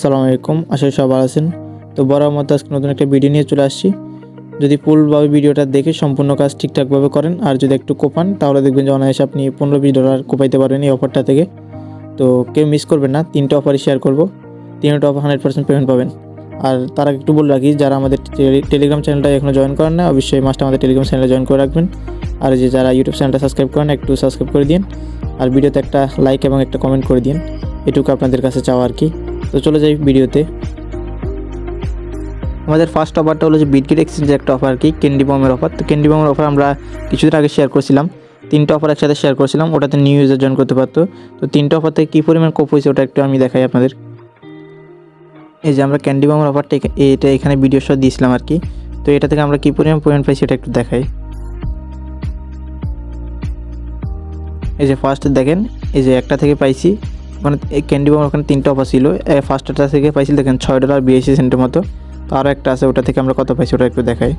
সালাম আলাইকুম, আশা করি সব ভালো আছেন। তো বড় মতো আজকে নতুন একটা ভিডিও নিয়ে চলে আসছি। যদি ফুলভাবে ভিডিওটা দেখে সম্পূর্ণ কাজ ঠিকঠাকভাবে করেন, আর যদি একটু কোপান, তাহলে দেখবেন যে অনায়াসে আপনি পনেরো বিশ ডলার কোপাইতে পারবেন এই অফারটা থেকে। তো কেউ মিস করবেন না, তিনটা অফারই শেয়ার করব। তিনটা অফার হান্ড্রেড পার্সেন্ট পেমেন্ট পাবেন। আর তার আগে একটু বলে রাখি, যারা আমাদের টেলিগ্রাম চ্যানেলটা এখনও জয়েন করেন না, অবশ্যই মাসটা আমাদের টেলিগ্রাম চ্যানেলে জয়েন করে রাখবেন। আর যে যারা ইউটিউব চ্যানেলটা সাবস্ক্রাইব করেন, একটু সাবস্ক্রাইব করে দিন আর ভিডিওতে একটা লাইক এবং একটা কমেন্ট করে দিন এটুকু আপনাদের কাছে চাওয়া আর কি। তো চলে যাই ভিডিওতে। আমাদের ফার্স্ট অফারটা হলো যে বিটগেট এক্সচেঞ্জের একটা অফার কি ক্যান্ডি বমের অফার তো ক্যান্ডি বমের অফার আমরা কিছুদিন আগে শেয়ার করছিলাম। তিনটা অফার একসাথে শেয়ার করছিলাম, ওটাতে নিউ ইউজার জয়েন করতে পারতো। তো তিনটা অফার থেকে কী পরিমাণ কোপ হয়েছে ওটা একটু আমি দেখাই আপনাদের। এই যে আমরা ক্যান্ডি বমের অফারটা এটা এখানে ভিডিও সহ দিয়েছিলাম আর কি। তো এটা থেকে আমরা কী পরিমাণ পয়েন্ট পাইছি এটা একটু দেখাই। এই যে ফার্স্ট দেখেন, এই যে একটা থেকে পাইছি। ওখানে এই ক্যান্ডি বম ওখানে তিনটা অফার ছিল। ফার্স্টটা থেকে পাইছি দেখেন ছয় ডলার বিয়াশি সেন্টের মতো। তো আরও একটা আছে, ওটা থেকে আমরা কত পাইছি ওটা একটু দেখাই।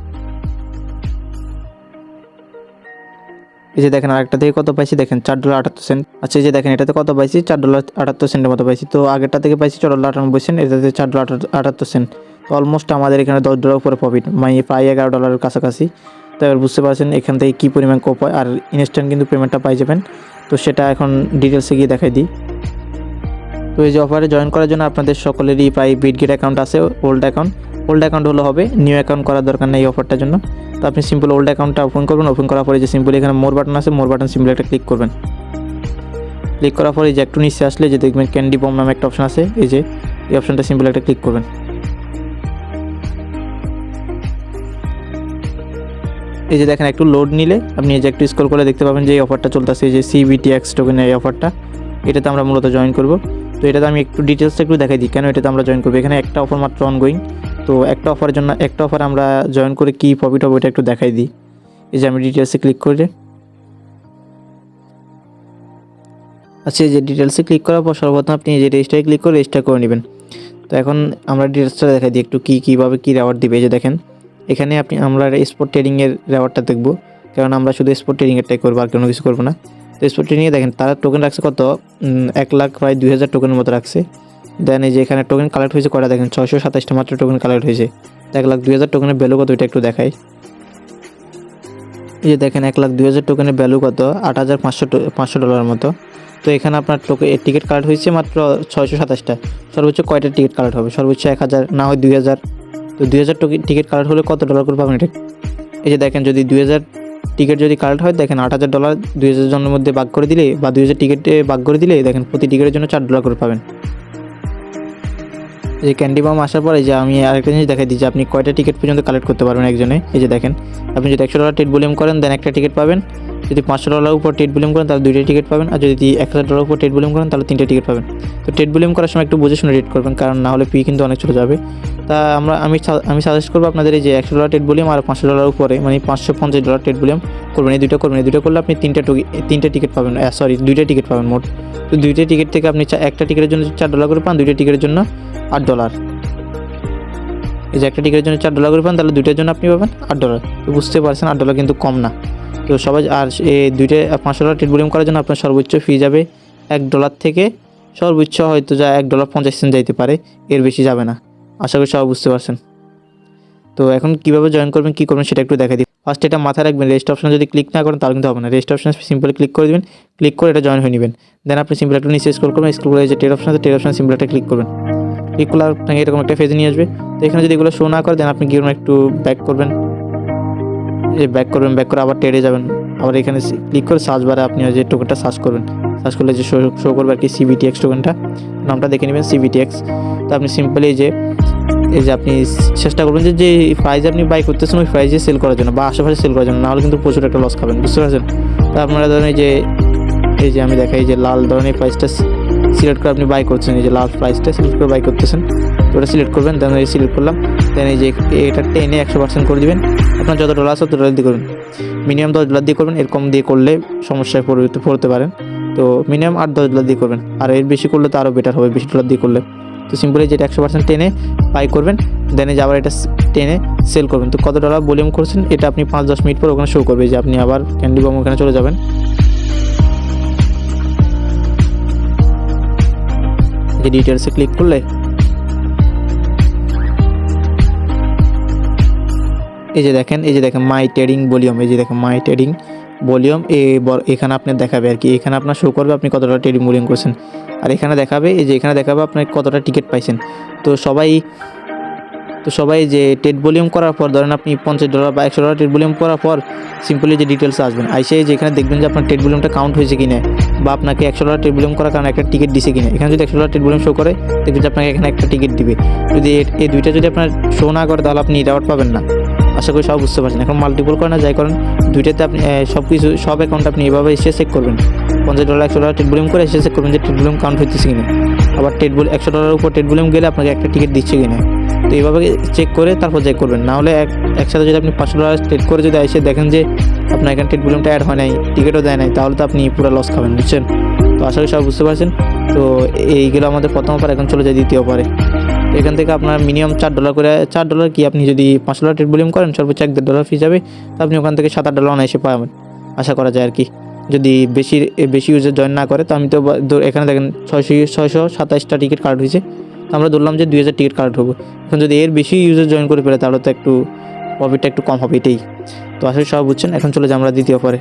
এই যে দেখেন আরেকটা থেকে কত পাইছি? দেখেন চার ডলার আটাত্তর সেন্ট আচ্ছা এই যে দেখেন এটাতে কত পাইছি? চার ডলার আটাত্তর সেন্টের মতো পাইছি। তো আগেরটা থেকে পাইছি চার ডলার আটানব্বই সেন্ট এটাতে চার ডলার আটাত্তর সেন্ট তো অলমোস্ট আমাদের এখানে দশ ডলার উপরে প্রফিট মানে প্রায় এগারো ডলারের কাছাকাছি। তো এবার বুঝতে পারছেন এখান থেকে কী পরিমাণ কোপ হয়। আর ইনস্ট্যান্ট কিন্তু পেমেন্টটা পাই যাবেন। তো সেটা এখন ডিটেলসে গিয়ে দেখাই দিই। তো এই যে অফারে জয়েন করার জন্য আপনাদের সকলেরই প্রায় বিটগেট অ্যাকাউন্ট আছে ওল্ড অ্যাকাউন্ট ওল্ড অ্যাকাউন্ট হলে হবে নিউ অ্যাকাউন্ট করার দরকার নেই এই অফারটার জন্য। তো আপনি সিম্পল ওল্ড অ্যাকাউন্টটা ওপেন করবেন ওপেন করার পরে যে সিম্পল এখানে মোর বাটন আছে মোর বাটন সিম্পল একটা ক্লিক করবেন। ক্লিক করার পরে যে একটু নিচে আসলে যে দেখবেন ক্যান্ডি বম নামে একটা অপশন আছে, এই যে এই অপশনটা সিম্পল একটা ক্লিক করবেন। এই যে দেখেন একটু লোড নিলে আপনি এই যে একটু স্ক্রল করে দেখতে পাবেন যে এই অফারটা চলতেছে, এই যে সিবিটিএক্স টোকেনের এই অফারটা এটাতে আমরা মূলত জয়েন করব। তো এটাতে আমি একটু ডিটেলসটা একটু দেখাই দিই। কেন এটাতে আমরা জয়েন করব? এখানে একটা অফার মাত্র অনগোয়িং তো একটা অফারের জন্য, একটা অফার আমরা জয়েন করে কী প্রফিট হবে ওটা একটু দেখাই দিই। এই যে আমি ডিটেলসে ক্লিক করে। আচ্ছা এই যে ডিটেলসে ক্লিক করার পর সর্বপ্রথম আপনি এই যে রেজিস্টারে ক্লিক করে রেজিস্টার করে নেবেন। তো এখন আমরা ডিটেলসটা দেখাই দিই একটু কী, কীভাবে কী রেওয়ার্ড দিবে যে দেখেন। এখানে আপনি আমরা স্পোর্ট ট্রেডিংয়ের রেওয়ার্ডটা দেখব। কারণ আমরা শুধু স্পোর্ট ট্রেডিংয়েরটাই করব, আর কোনো কিছু করব না। তো স্পোর্ট ট্রেডিংয়ে দেখেন, তারা টোকেন রাখছে কত? এক লাখ প্রায় দুই হাজার টোকেনের মতো রাখছে। দেন এই যে এখানে টোকেন কালেক্ট হয়েছে কটা দেখেন? ছয়শো সাতাশটা মাত্র টোকেন কালেক্ট হয়েছে। এক লাখ দুই হাজার টোকেনের ভ্যালু কত? এটা একটু দেখাই। এই যে দেখেন, এক লাখ দুই হাজার টোকেনের ভ্যালু কত? আট হাজার পাঁচশো পাঁচশো ডলারের মতো। তো এখানে আপনার টোকে টিকিট কালেক্ট হয়েছে মাত্র ছয়শো সাতাশটা। সর্বোচ্চ কয়টা টিকিট কালেক্ট হবে? সর্বোচ্চ এক হাজার, না হয় দুই হাজার। তো দুই হাজার টিকিট কালেক্ট হলে কত ডলার করে পাবেন এটা? এই যে দেখেন, যদি দুই হাজার টিকিট যদি কালেক্ট হয়, দেখেন আট হাজার ডলার দুই হাজার জনের মধ্যে ভাগ করে দিলে বা দুই হাজার টিকিটে ভাগ করে দিলে, দেখেন প্রতি টিকিটের জন্য চার ডলার করে পাবেন। এই যে ক্যান্ডি বাম আসার পরে যে আমি আরেকটা জিনিস দেখাই দিই যে আপনি কয়টা টিকিট পর্যন্ত কালেক্ট করতে পারবেন একজনে। এই যে দেখেন, আপনি যদি একশো ডলার টেট ভলিউম করেন দেন একটা টিকিট পাবেন। যদি পাঁচশো ডলার উপর টেট ভলিউম করেন, তাহলে দুইটা টিকিট পাবেন। আর যদি এক হাজার ডলার উপর টেট ভলিউম করেন, তাহলে তিনটে টিকিট পাবেন। তো টেট ভলিউম করার সময় একটু বুঝে শুনে রেট করবেন, কারণ না হলে পি কিন্তু অনেক চলে যাবে। তা আমরা, আমি আমি সাজেস্ট করব আপনাদের এই যে একশো ডলার টেট ভলিউম আর পাঁচশো ডলার উপরে মানে পাঁচশো পঞ্চাশ ডলার টেট ভলিউম করবেন, এই দুটো করবেন। এই দুটো করলে আপনি তিনটা তিনটা টিকিট পাবেন সরি দুইটা টিকিট পাবেন মোট। তো দুইটা টিকিট থেকে আপনি একটা টিকিটের জন্য চার ডলার করে পান, দুইটা টিকিটের জন্য আট ডলার এই যে একটা টিকিটের জন্য চার ডলার করে পান, তাহলে দুইটার জন্য আপনি পাবেন আট ডলার তো বুঝতে পারছেন, আট ডলার কিন্তু কম না। তো সবাই, আর এই দুইটা পাঁচশো ডলার টেট ভলিউম করার জন্য আপনার সর্বোচ্চ ফি যাবে এক ডলার থেকে সর্বোচ্চ হয়তো যা এক ডলার পঞ্চাশ সেন্ট যাইতে পারে, এর বেশি যাবে না। আশা করি সবাই বুঝতে পারছেন। তো এখন কীভাবে জয়েন করবেন, কী করবেন সেটা একটু দেখা দিই। ফার্স্ট এটা মাথায় রাখবেন রেস্ট অপশনে যদি ক্লিক না করেন তাহলে কিন্তু হবে না। রেস্ট অপশনে সিম্পল ক্লিক করে দেবেন ক্লিক করে এটা জয়েন হয়ে নেবেন। দেন আপনি সিম্পল একটু নিচে স্ক্রল করবেন স্ক্রল করে যে টের অপশন আছে টের অপশন সিম্পল একটা ক্লিক করবেন। ক্লিক করলে আপনাকে এরকম একটা ফেজে নিয়ে আসবে। তো এখানে যদি এগুলো শো না করে দেন আপনি করবেন একটু ব্যাক করবেন। এই ব্যাক করবেন ব্যাক করে আবার টেরে যাবেন। আবার এখানে ক্লিক করে সার্চ বারে আপনি যে টোকেনটা সার্চ করবেন। সার্চ করলে যে শো শো করবে আর কি সিবিটিএক্স টোকেনটা নামটা দেখে নেবেন সিবিটিএক্স তো আপনি সিম্পলি যে, এই যে আপনি চেষ্টা করবেন যে যে প্রাইজ আপনি বাই করতেছেন, ওই প্রাইজে সেল করার জন্য বা আশেপাশে সেল করার জন্য, নাহলে কিন্তু প্রচুর একটা লস খাবেন, বুঝতে পারছেন? তো আপনারা ধরেন এই যে এই যে আমি দেখাই যে লাল ধরনের প্রাইসটা সিলেক্ট করে আপনি বাই করছেন, এই যে লাল প্রাইসটা সিলেক্ট করে বাই করতেছেন। ওটা সিলেক্ট করবেন দেন এই সিলেক্ট করলাম। দেন এই যে এটা টেনে একশো পার্সেন্ট করে দিবেন। আপনার যত ডলার আছে তত ডলার দিয়ে করবেন মিনিমাম দশ ডলার দিয়ে করবেন, এরকম দিয়ে করলে সমস্যায় পড়তে পড়তে পারেন। তো মিনিমাম আট, দশ ডলার দিয়ে করবেন। আর এর বেশি করলে তো আরও বেটার হবে, বেশি ডলার দিয়ে করলে। তো সিম্পলি যেটা একশো পার্সেন্ট টেনে বাই করবেন দেন যে আবার এটা টেনে সেল করবেন। তো কত ডলার ভলিউম করছেন, এটা আপনি পাঁচ, দশ মিনিট পর ওখানে শো করবে, যে আপনি আবার ক্যান্ডি বম ওখানে চলে যাবেন। ডিটেলসে ক্লিক করলে এই যে দেখেন, এই যে দেখেন মাই ট্রেডিং ভলিউম এই যে দেখেন মাই ট্রেডিং ভলিউম এ এখানে আপনার দেখাবে আর কি। এখানে আপনার শো করবে আপনি কতটা ট্রেডিং ভলিউম করছেন। আর এখানে দেখাবে, এই যে এখানে দেখাবে আপনার কতটা টিকিট পাইছেন। তো সবাই তো সবাই যে ট্রেড ভলিউম করার পর, ধরেন আপনি পঞ্চাশ ডলার বা একশো ডলার ট্রেড ভলিউম করার পর সিম্পলি যে ডিটেলস আসবেন। আইসে যে এখানে দেখবেন যে আপনার ট্রেড ভলিউমটা কাউন্ট হয়েছে কিনা, বা আপনাকে একশো ডলার টেট ভলিউম করার কারণে একটা টিকিট দিছে কিনা। এখানে যদি একশো ডলার টেট ভলিউম শো করে, দেখবেন যে আপনাকে এখানে একটা টিকিট দিবে। যদি এই দুইটা যদি আপনার শো না করে, তাহলে আপনি রিওয়ার্ড পাবেন না। আশা করি সব বুঝতে পারছেন। এখন মাল্টিপল করেন যাই করেন, দুইটাতে আপনি সব কিছু সব অ্যাকাউন্ট আপনি এভাবে এসে চেক করবেন। পঞ্চাশ ডলার একশো ডলার টেট ভলিউম করে এসে চেক করবেন যে টেট ভলিউম কাউন্ট হচ্ছে কিনা। আবার টেট বল একশো ডলারের উপর টেট ভলিউম গেলে আপনাকে একটা টিকিট দিচ্ছে কিনা। তো এইভাবে চেক করে তারপর চেক করবেন। না হলে এক একসাথে যদি আপনি পাঁচশো ডলার টেট করে যদি এসে দেখেন যে আপনার এখানে টেট ভলিউমটা অ্যাড হয় নাই টিকিটও দেয় নাই, তাহলে তো আপনি পুরো লস খাবেন, বুঝছেন? তো আশা করি সব বুঝতে পারছেন। তো এইগুলো আমাদের প্রথম অফার এখন চলে যায় দ্বিতীয় তো এখান থেকে আপনার মিনিমাম চার ডলার করে, চার ডলার কি আপনি যদি পাঁচ ডলার টেট ভলিউম করেন, সর্বোচ্চ এক দেড় ডলার ফি যাবে, তো আপনি ওখান থেকে সাত আট ডলার এসে পাবেন। আশা করা যায় আর কি। যদি বেশি বেশি ইউজার জয়েন না করে, তো আমি তো এখানে দেখেন ছয়শো ছয়শো সাতাশটা টিকিট কার্ড হয়েছে। তো আমরা ধরলাম যে দুই হাজার টিকিট কার্ড হব। এখন যদি এর বেশি ইউজার জয়েন করে ফেলে, তাহলে তো একটু প্রফিটটা একটু কম হবে এটাই। তো আসলে সব বুঝছেন, এখন চলে যাই আমরা দ্বিতীয় অফারে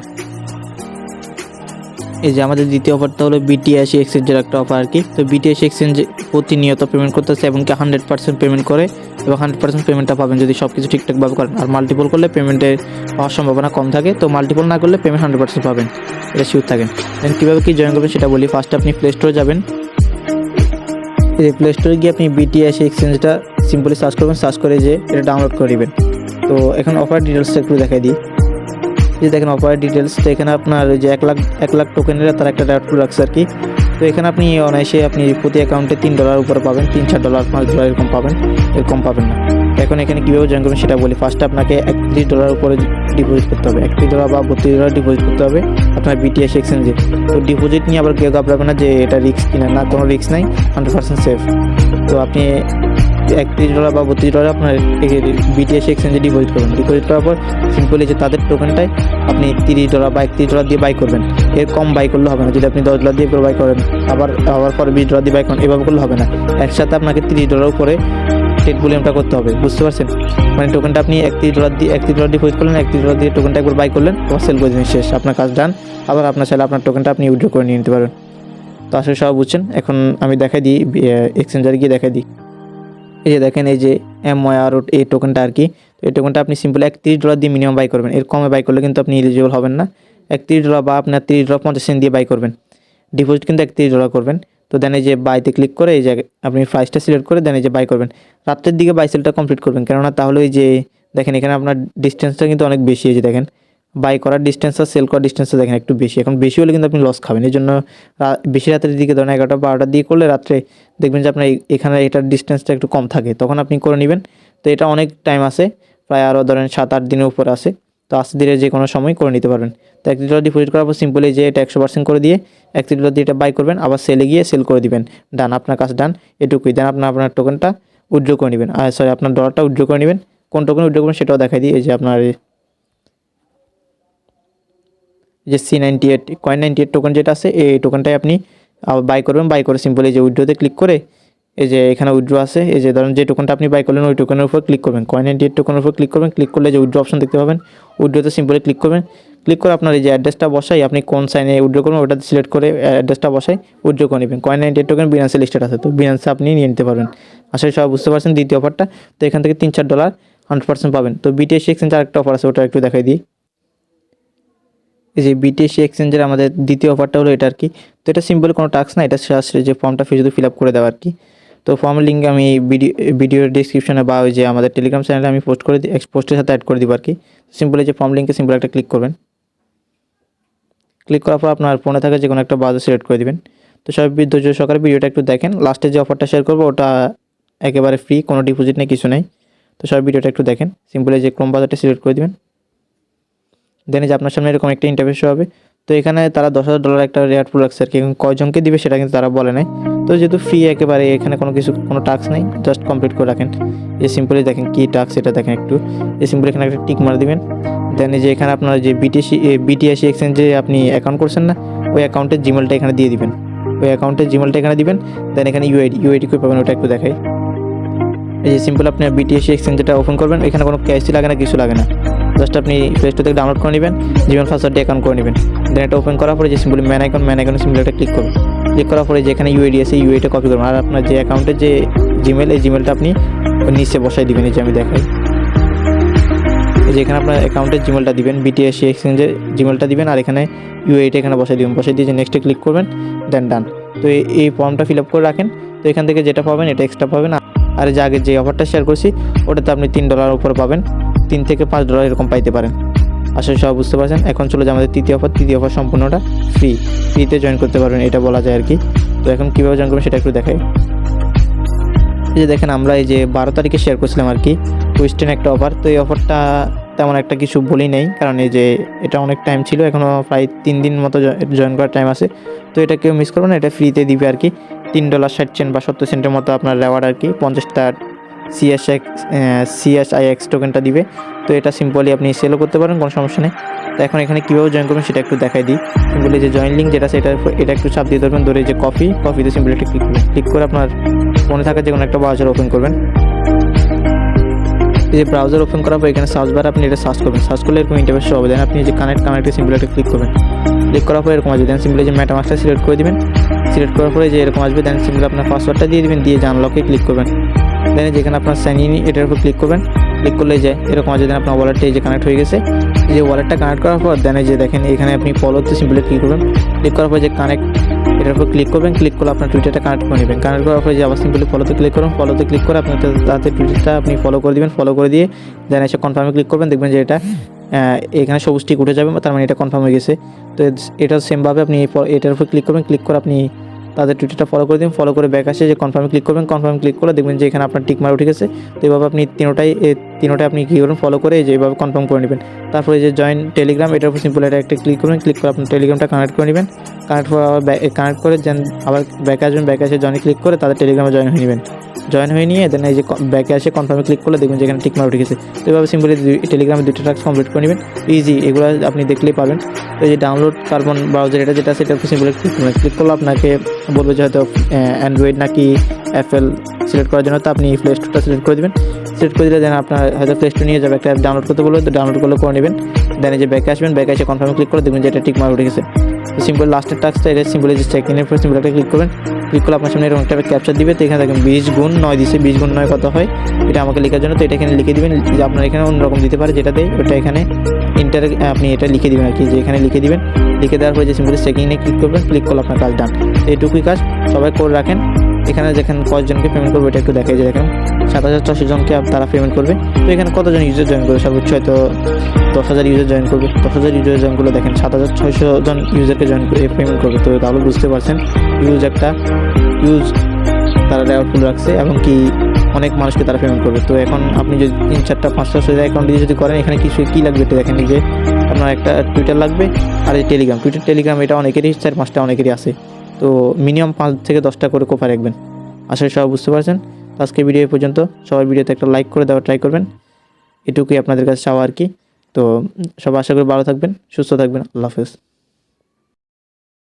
এই যে আমাদের দ্বিতীয় অফারটা হলো বিটিএসি এক্সচেঞ্জের একটা অফার আর কি তো বিটিএসি এক্সচেঞ্জ প্রতিনিয়ত পেমেন্ট করতেছে এবং কি হান্ড্রেড পার্সেন্ট পেমেন্ট করে এবং হান্ড্রেড পার্সেন্ট পেমেন্টটা পাবেন যদি সব কিছু ঠিকঠাকভাবে করেন। আর মাল্টিপল করলে পেমেন্টের পাওয়ার সম্ভাবনা কম থাকে। তো মাল্টিপল না করলে পেমেন্ট হান্ড্রেড পার্সেন্ট পাবেন। এটা শিওর থাকেন। দেন কীভাবে কি জয়েন করবেন সেটা বলি। ফার্স্ট আপনি প্লে স্টোরে যাবেন। এই প্লে স্টোরে গিয়ে আপনি বিটিএসি এক্সচেঞ্জটা সিম্পলি সার্চ করবেন। সার্চ করে যে এটা ডাউনলোড করে নেবেন তো এখন অফার ডিটেলসটা একটু দেখাই দিই। যে দেখেন অফার ডিটেলস তো এখানে আপনার যে এক লাখ এক লাখ টোকেনের তার একটা ড্রাফট রাখছে আর কি। তো এখানে আপনি অনায়াসে আপনি প্রতি অ্যাকাউন্টে তিন ডলার উপরে পাবেন, তিন, চার ডলার পাঁচ ডলার এরকম পাবেন এরকম পাবেন না। এখন এখানে কীভাবে জয়েন করবেন সেটা বলি। ফার্স্টে আপনাকে একত্রিশ ডলার উপরে ডিপোজিট করতে হবে। একত্রিশ ডলার বা বত্রিশ ডলার ডিপোজিট করতে হবে আপনার বিটিএস এক্সচেঞ্জে তো ডিপোজিট নিয়ে আবার কেউ ঘাবড়াবে না যে এটা রিস্ক কিনা, না কোনো রিস্ক নাই হান্ড্রেড পার্সেন্ট সেফ তো আপনি একত্রিশ ডলার বা বত্রিশ ডলার আপনার বিটিএস এক্সচেঞ্জে ডিপোজিট করবেন। ডিপোজিট করার পর সিম্পলি যে তাদের টোকেনটাই আপনি তিরিশ ডলার বা একত্রিশ ডলার দিয়ে বাই করবেন। এর কম বাই করলে হবে না। যদি আপনি দশ ডলার দিয়ে করে বাই করেন, আবার আবার পরে বিশ ডলার দিয়ে বাই করেন, এভাবে করলে হবে না। একসাথে আপনাকে তিরিশ ডলার উপরে টেট ভলিউমটা করতে হবে। বুঝতে পারছেন? মানে টোকেনটা আপনি একত্রিশ ডলার দিয়ে, একত্রিশ ডলার ডিপোজিট করলেন, একত্রিশ ডলার দিয়ে টোকেনটা একবার বাই করলেন, আবার সেল করে শেষ। আপনার কাজ ডান আবার আপনার চাইলে আপনার টোকেনটা আপনি উইড্রো করে নিয়ে নিতে পারেন। তো আসলে সব বুঝছেন। এখন আমি দেখাই দিই এক্সচেঞ্জারে গিয়ে দেখাই দিই। এই যে দেখেন, এই যে এম আর এই টোকেনটা আর কি, তো এই টোকেনটা আপনি সিম্পল একত্রিশ ডলার দিয়ে মিনিমাম বাই করবেন। এর কমে বাই করলে কিন্তু আপনি এলিজিবল হবেন না। একত্রিশ ডলার বা আপনার তিরিশ ডলার পঞ্চাশ সেন্ট দিয়ে বাই করবেন। ডিপোজিট কিন্তু একত্রিশ ডলার করবেন। তো দেন এই যে বাইতে ক্লিক করে এই যে আপনি প্রাইসটা সিলেক্ট করে দেন এই যে বাই করবেন। রাত্রের দিকে বাই সেলটা কমপ্লিট করবেন। কেননা তাহলে ওই যে দেখেন, এখানে আপনার ডিস্টেন্সটা কিন্তু অনেক বেশি। এই যে দেখেন বাই করার ডিস্টেন্স আর সেল করার ডিস্টেন্সটা দেখেন একটু বেশি। এখন বেশি হলে কিন্তু আপনি লস খাবেন। এই জন্য বেশি রাতের দিকে ধরেন এগারোটা বারোটার দিকে করলে রাত্রে দেখবেন যে আপনার এখানে এটার ডিস্টেন্সটা একটু কম থাকে। তখন আপনি করে নেবেন। তো এটা অনেক টাইম আছে। প্রায় আরও ধরেন সাত আট দিনের উপর আছে। তো আস্তে ধীরে যে কোনো সময় করে নিতে পারবেন। তো একত্রিশ ডলার ডিপোজিট করার পর সিম্পলি যে এটা একশো পার্সেন্ট করে দিয়ে একত্রিশ ডলার দিয়ে এটা বাই করবেন। আবার সেলে গিয়ে সেল করে দিবেন। ডান আপনার কাজ ডান এটুকুই। দেন আপনার আপনার টোকেনটা উইড্রো করে নেবেন। আর সরি আপনার ডলারটা উইড্রো করে নেবেন। কোন টোকেন উইড্রো করবেন সেটাও দেখাই দিই। এই যে আপনার যে C ninety eight coin ninety eight token যেটা আছে, এই টোকেনটাই আপনি বাই করবেন। বাই করে সিম্পলি যে উইড্রোতে ক্লিক করে, এই যে এখানে উইড্রো আছে, এই যে ধরেন যে টোকেনটা আপনি বাই করলেন, ওই টোকেনের উপর ক্লিক করবেন। কয়েন নাইনটি এইট টোকেনের উপর ক্লিক করবেন। ক্লিক করলে যে উইড্রো অপশন দেখতে পাবেন। উইড্রোতে সিম্পলি ক্লিক করবেন। ক্লিক করে আপনার এই যে অ্যাড্রেসটা বসাই, আপনি কোন সাইনে উইড্রো করবেন, ওটাতে সিলেক্ট করে অ্যাড্রেসটা বসাই উইড্রো করে নেবেন। কয়েন নাইনটি এইট টোকেন বিনান্সে লিস্টেড আছে, তো বিনান্সে আপনি নিয়ে নিতে পারবেন। আসলে সবাই বুঝতে পারছেন দ্বিতীয় অফারটা তো এখান থেকে তিন চার ডলার হান্ড্রেড পার্সেন্ট পাবেন। তো বিটিএস এক্সচেঞ্জ আরেকটা অফার আছে, ওটা একটু দেখাই দিই। এই যে বিটিএসি এক্সচেঞ্জের আমাদের দ্বিতীয় অফারটা হলো এটা আর কি তো এটা সিম্পল কোনো টাস্ক না এটা জাস্ট যে ফর্মটা শুধু ফিল আপ করে দেওয়া আর কি তো ফর্মের লিঙ্ক আমি ভিডিও ভিডিওর ডিসক্রিপশনে বা ওই যে আমাদের টেলিগ্রাম চ্যানেলে আমি পোস্ট করে পোস্টের সাথে অ্যাড করে দিব আর কি সিম্পলি যে ফর্ম লিঙ্কে সিম্পল একটা ক্লিক করবেন। ক্লিক করার পর আপনার ফোনে থাকা যে কোনো একটা বাজার সিলেক্ট করে দিবেন। তো সবাই বি- ধৈর্য সহকারে ভিডিওটা একটু দেখেন। লাস্টে যে অফারটা শেয়ার করব, ওটা একেবারে ফ্রি কোনো ডিপোজিট নেই, কিছু নেই। তো সব ভিডিওটা একটু দেখেন। সিম্পলি যে ক্রোম বাজারটা সিলেক্ট করে দিবেন। দেন যে আপনার সামনে এরকম একটা ইন্টারভিউ হবে, তো এখানে তারা দশ হাজার ডলার একটা রেয়ার রাখছে আর কি কয়জনকে দিবে সেটা কিন্তু তারা বলে নাই। তো যেহেতু ফ্রি একেবারে এখানে কোনো কিছু, কোনো টাস্ক নেই জাস্ট কমপ্লিট করে রাখেন। এই সিম্পলি দেখেন কী টাস্ক সেটা দেখেন একটু। এই সিম্পলি এখানে একটা টিক মার দিবেন। দেন যে এখানে আপনার যে বিটিসি বিটিএসি এক্সচেঞ্জে আপনি অ্যাকাউন্ট করছেন না, ওই অ্যাকাউন্টের জিমেলটা এখানে দিয়ে দিবেন। ওই অ্যাকাউন্টের জিমেলটা এখানে দিবেন, দেন এখানে ইউআইডি ইউআইডি করে পাবেন, ওটা একটু দেখাই। এই যে সিম্পল আপনি বিটিএসি এক্সচেঞ্জটা ওপেন করবেন, এখানে কোনো ক্যাশই লাগে না, কিছু লাগে না। জাস্ট আপনি প্লে স্টোর থেকে ডাউনলোড করে নেবেন জিমেল পাসওয়ার্ড দিয়ে অ্যাকাউন্ট করে নেবেন। দেন এটা ওপেন করার পরে যে সিম্পল ম্যান আইকন ম্যান আইকনে সিম্পল একটা ক্লিক করবেন ক্লিক করার পরে যেখানে ইউআইডি আছে ইউআইটা কপি করবেন আর আপনার যে অ্যাকাউন্টের যে জিমেল এই জিমেলটা আপনি নিচে বসাই দিবেন, এই যে আমি দেখাই। এই যে আপনার অ্যাকাউন্টের জিমেলটা দিবেন বিটিএসি এক্সচেঞ্জের জিমেলটা দিবেন, আর এখানে ইউআইটা এখানে বসাই দিবেন। বসাই দিয়ে যে নেক্সটে ক্লিক করবেন দেন ডান তো এই ফর্মটা ফিল আপ করে রাখেন। তো এখান থেকে যেটা পাবেন, এটা এক্সট্রা পাবেন। আর যে আগে যে অফারটা শেয়ার করছি, ওটাতে আপনি তিন ডলার উপর পাবেন। তিন থেকে পাঁচ ডলার এরকম পাইতে পারেন। আশা সবাই বুঝতে পারছেন? এখন চলে যায় আমাদের তৃতীয় অফার। তৃতীয় অফার সম্পূর্ণটা ফ্রি ফ্রিতে জয়েন করতে পারবেন, এটা বলা যায় আর কি। তো এখন কীভাবে জয়েন করবেন সেটা একটু দেখাই। এই যে দেখেন, আমরা এই যে বারো তারিখে শেয়ার করছিলাম আর কি। ওয়েস্টার্ন একটা অফার তো এই অফারটা তেমন একটা কিছু বলি নেই, কারণ এই যে এটা অনেক টাইম ছিল এখনও প্রায় তিন দিন মতো জয়েন করার টাইম আছে। তো এটা কেউ মিস করবে না, এটা ফ্রিতে দিবে আর কি। তিন ডলার ষাট সেন্ট বা সত্তর সেন্টের মতো আপনার রেওয়ার্ড আর কি, পঞ্চাশটা সিএসএক্স সিএসআই এক্স টোকেনটা দিবে। তো এটা সিম্পলি আপনি সেলও করতে পারেন, কোনো সমস্যা নেই। তো এখন এখানে কীভাবে জয়েন করবেন সেটা একটু দেখাই দিই। সিম্পলি যে জয়েন লিঙ্ক যেটা, সেটা এটা একটু চাপ দিয়ে ধরবেন, ধরে যে কফি কফিতে সিম্পলি একটা ক্লিক করবেন। ক্লিক করে আপনার ফোনে থাকা যে কোনো একটা ব্রাউজার ওপেন করবেন। এই যে ব্রাউজার ওপেন করার পর এখানে সার্চ বার আপনি এটা সার্চ করবেন। সার্চ করলে এরকম ইন্টারভেস হবে। দেন আপনি যে কানেক্ট কানেক্টে সিম্পলি একটা ক্লিক করবেন। ক্লিক করার পর এরকম আসবে। দেন সিম্পলি যে ম্যাটামাক্সটা সিলেক্ট করে দিবেন। সিলেক্ট করার পরে যে এরকম আসবে দেন সিম্পলি আপনার পাসওয়ার্ডটা দিয়ে দিবেন, দিয়ে আনলকে ক্লিক করবেন। দেন যেখানে আপনার সাইন ইন এটার উপর ক্লিক করবেন। ক্লিক করলে যে এরকম আছে দেন আপনার ওয়ালেটটা এই যে কানেক্ট হয়ে গেছে। যে ওয়ালেটটা কানেক্ট করার পর দেন যে দেখেন, এখানে আপনি ফলোতে সিম্পলি ক্লিক করবেন। ক্লিক করার পর যে কানেক্ট এটার উপর ক্লিক করবেন। ক্লিক করলে আপনার টুইটারটা কানেক্ট করে নেবেন। কানেক্ট করার পরে যে আবার সিম্পলি ফলোতে ক্লিক করুন। ফলোতে ক্লিক করে আপনি তাতে টুইটারটা আপনি ফলো করে দিবেন। ফলো করে দিয়ে দেন এসে কনফার্মে ক্লিক করবেন। দেখবেন যে এটা এখানে সবুজ টিক উঠে যাবে, তার মানে এটা কনফার্ম হয়ে গেছে। তো এটা সেমভাবে আপনি এটার উপর ক্লিক করবেন ক্লিক করে আপনি তাদের টুইটারটা ফলো করে দিন ফলো করে ব্যাক আসে যে কনফার্মে ক্লিক করবেন কনফার্মে ক্লিক করে দেখবেন যে এখানে আপনার টিক মার উঠে গেছে। তো এইভাবে আপনি তিনোটাই এই তিনোটাই আপনি কী করবেন ফলো করে এই যে এইভাবে কনফার্ম করে নেবেন। তারপরে যে জয়েন টেলিগ্রাম এটার উপর সিম্পল এটা একটা ক্লিক করবেন ক্লিক করে আপনার টেলিগ্রামটা কানেক্ট করে নেবেন। কানেক্ট করে আবার কানেক্ট করে যেন আবার ব্যাকে আসবেন ব্যাকে আসে জয়েন ক্লিক করে তাদের টেলিগ্রামে জয়েন হয়ে নেবেন। জয়েন হয়ে নিয়ে দেন এই যে ব্যাকে আসে কনফার্মে ক্লিক করলে দেখবেন যেখানে টিক মার উঠে গেছে। তো এইভাবে সিম্পলি টেলিগ্রামে দুটো টাস্ক কমপ্লিট করে নেবেন। ইজি এগুলো আপনি দেখলেই পাবেন। তো এই যে ডাউনলোড কার্বন ব্রাউজার এটা যেটা সেটা সিম্পলি ক্লিক করবেন ক্লিক করলে আপনাকে বলবে যে হয়তো অ্যান্ড্রয়েড নাকি অ্যাপেল সিলেক্ট করার জন্য, তো আপনি প্লে স্টোরটা সিলেক্ট করে দেবেন। সিলেক্ট করে দিলে দেন আপনার হয়তো প্লে স্টোর নিয়ে যাবে। একটা অ্যাপ ডাউনলোড করতে বলবে তো ডাউনলোড করলে করে নেবেন। দেন এই যে ব্যাকে আসবেন ব্যাকে এসে কনফার্মে ক্লিক করে দেখবেন যে এটা টিক মার উঠে গেছে। তো সিম্পল লাস্টের টাস্কটা এটা সিম্পলি যে চেক ইনের পর সিম্পল একটা ক্লিক করবেন। ক্লিক করলে আপনার সামনে এরকম একটা ক্যাপচার দিবে। তো এখানে দেখেন বিশ গুণ নয় দিছে, বিশ গুণ নয় কত হয়? এটা আমাকে লেখার জন্য, তো এটা এখানে লিখে দিবেন। যে আপনার এখানে অন্যরকম দিতে পারে যেটা দেয়, ওটা এখানে ইন্টার আপনি এটা লিখে দিবেন আর কি, যে এখানে লিখে দিবেন। লিখে দেওয়ার পরে যে সিম্পলি চেকিংয়ে ক্লিক করবেন ক্লিক করলে আপনার কাজ ডান এইটুকুই কাজ, সবাই করে রাখেন। এখানে যেখানে কতজনকে পেমেন্ট করবে এটা একটু দেখাই যে দেখেন। সাত হাজার ছশো জনকে তারা পেমেন্ট করবে। তো এখানে কতজন ইউজার জয়েন করবে? সর্বোচ্চ হয়তো দশ হাজার ইউজার জয়েন করবে। দশ হাজার ইউজার জয়েন করলে দেখেন সাত হাজার ছয়শো জন ইউজারকে জয়েন করে পেমেন্ট করবে। তো তাহলে বুঝতে পারছেন ইউজ একটা ইউজ তারা রেওয়ার্ডফুল রাখছে এবং কি অনেক মানুষকে তারা পেমেন্ট করবে। তো এখন আপনি যদি তিন চারটা, পাঁচটা, ছয়টা অ্যাকাউন্ট যদি করেন, এখানে কিছু কী লাগবে এটা দেখেন যে, আপনার একটা টুইটার লাগবে আর এই টেলিগ্রাম টুইটার টেলিগ্রাম এটা অনেকেরই, চার পাঁচটা অনেকেরই আছে। তো মিনিমাম পাঁচ থেকে দশটা করে কোপা রাখবেন। আশা সবাই বুঝতে পারছেন। আজকে ভিডিও পর্যন্ত। সবার ভিডিওতে একটা লাইক করে দেওয়ার ট্রাই করবেন। এটুকুই আপনাদের কাছে চাওয়া আর কি। তো সবাই আশা করি ভালো থাকবেন, সুস্থ থাকবেন। আল্লাহ হাফেজ।